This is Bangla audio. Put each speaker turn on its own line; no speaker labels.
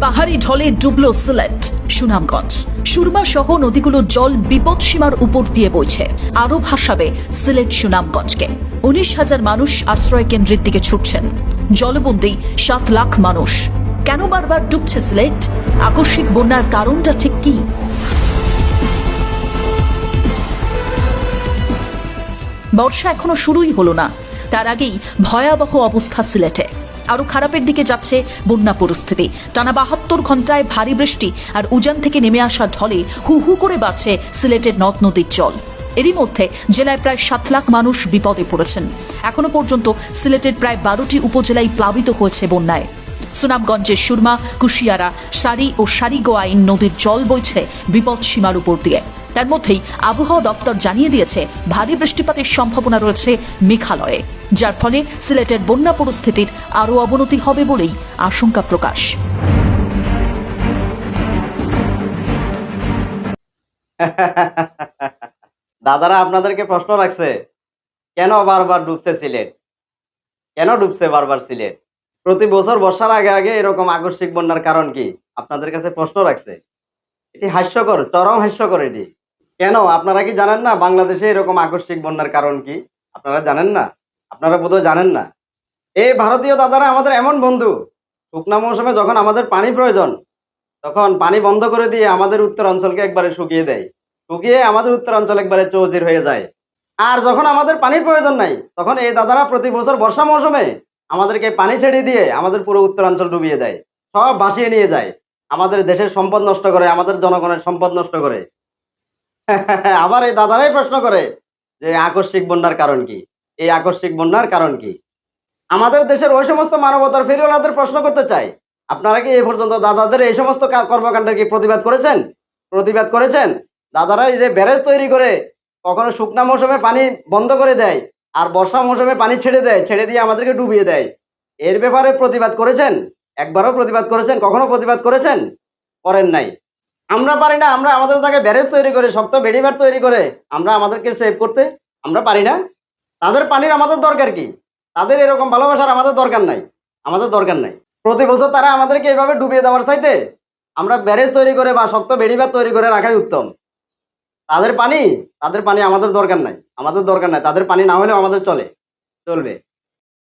পাহাড়ি ঢলে ডুবল সিলেট, সুনামগঞ্জ। সুরমা সহ নদীগুলোর জল বিপদ সীমার উপর দিয়ে বইছে। আরও ভাসাবে সিলেট, সুনামগঞ্জকে। উনিশ হাজার মানুষ আশ্রয় কেন্দ্রের দিকে ছুটছেন। জলবন্দী সাত লাখ মানুষ। কেন বারবার ডুবছে সিলেট? আকস্মিক বন্যার কারণটা ঠিক কি? বর্ষা এখনও শুরুই হলো না। তার আগেই ভয়াবহ অবস্থা সিলেটে। আরও খারাপের দিকে যাচ্ছে বন্যা পরিস্থিতি। টানা বাহাত্তর ঘন্টায় ভারী বৃষ্টি আর উজান থেকে নেমে আসা ঢলে হু হু করে বাড়ছে সিলেটের নদ নদীর জল। এরই মধ্যে জেলায় প্রায় সাত লাখ মানুষ বিপদে পড়েছেন। এখনও পর্যন্ত সিলেটের প্রায় বারোটি উপজেলায় প্লাবিত হয়েছে বন্যায়। সুনামগঞ্জের সুরমা, কুশিয়ারা, সারি ও সারিগোয়াইন নদীর জল বইছে বিপদ সীমার উপর দিয়ে। তার মধ্যেই আবহাওয়া দপ্তর জানিয়ে দিয়েছে, ভারী বৃষ্টিপাতের সম্ভাবনা রয়েছে মেঘালয়ে, যার ফলে সিলেটের বন্যা পরিস্থিতির আরও অবনতি হবে বলেই আশঙ্কা প্রকাশ।
দাদারা আপনাদেরকে প্রশ্ন রাখছে, কেন বারবার ডুবছে সিলেট? কেন ডুবছে বারবার সিলেট? প্রতি বছর বর্ষার আগে আগে এরকম আকস্মিক বন্যার কারণ কি? আপনাদের কাছে প্রশ্ন রাখছে। এটি হাস্যকর, চরম হাস্যকর এটি। কেন? আপনারা কি জানেন না বাংলাদেশে এরকম আকস্মিক বন্যার কারণ কি? আপনারা জানেন না? আপনারা বোধহয় জানেন না? এই ভারতীয় দাদারা আমাদের এমন বন্ধু। শুকনা মৌসুমে যখন আমাদের পানি প্রয়োজন, তখন পানি বন্ধ করে দিয়ে আমাদের উত্তর অঞ্চলকে একবারে শুকিয়ে দেয়। শুকিয়ে আমাদের উত্তরাঞ্চল একবারে চৌচির হয়ে যায়। আর যখন আমাদের পানির প্রয়োজন নাই, তখন এই দাদারা প্রতি বছর বর্ষা মৌসুমে আমাদেরকে পানি ছেড়ে দিয়ে আমাদের পুরো উত্তরাঞ্চল ডুবিয়ে দেয়। সব ভাসিয়ে নিয়ে যায়। আমাদের দেশের সম্পদ নষ্ট করে, আমাদের জনগণের সম্পদ নষ্ট করে। আবার এই দাদারাই প্রশ্ন করে যে আকস্মিক বন্যার কারণ কি? এই আকস্মিক বন্যার কারণ কি? আমাদের দেশের ওই সমস্ত মানবতার ফেরিওয়ালাদের প্রশ্ন করতে চাই। আপনারা কি এই পর্যন্ত দাদাদের এই সমস্ত কর্মকাণ্ডের কি প্রতিবাদ করেছেন? প্রতিবাদ করেছেন? দাদারা এই যে ব্যারেজ তৈরি করে কখনো শুকনা মৌসুমে পানি বন্ধ করে দেয় আর বর্ষা মৌসুমে পানি ছেড়ে দেয়, ছেড়ে দিয়ে আমাদেরকে ডুবিয়ে দেয়, এর ব্যাপারে প্রতিবাদ করেছেন? একবারও প্রতিবাদ করেছেন? কখনো প্রতিবাদ করেছেন? করেন নাই। আমরা পারি না, আমরা আমাদের জায়গায় ব্যারেজ তৈরি করে, শক্ত বেড়িবার তৈরি করে আমরা আমাদেরকে সেভ করতে, আমরা পারি না। তাদের পানির আমাদের দরকার কি? তাদের এরকম ভালোবাসার আমাদের দরকার নাই, আমাদের দরকার নাই। প্রতি বছর তারা আমাদেরকে এভাবে ডুবিয়ে দেওয়ার চাইতে আমরা ব্যারেজ তৈরি করে বা শক্ত বেড়িবার তৈরি করে রাখাই উত্তম। তাদের পানি তাদের পানি আমাদের দরকার নাই, আমাদের দরকার নাই, তাদের পানি না হলেও আমাদের চলে, চলবে।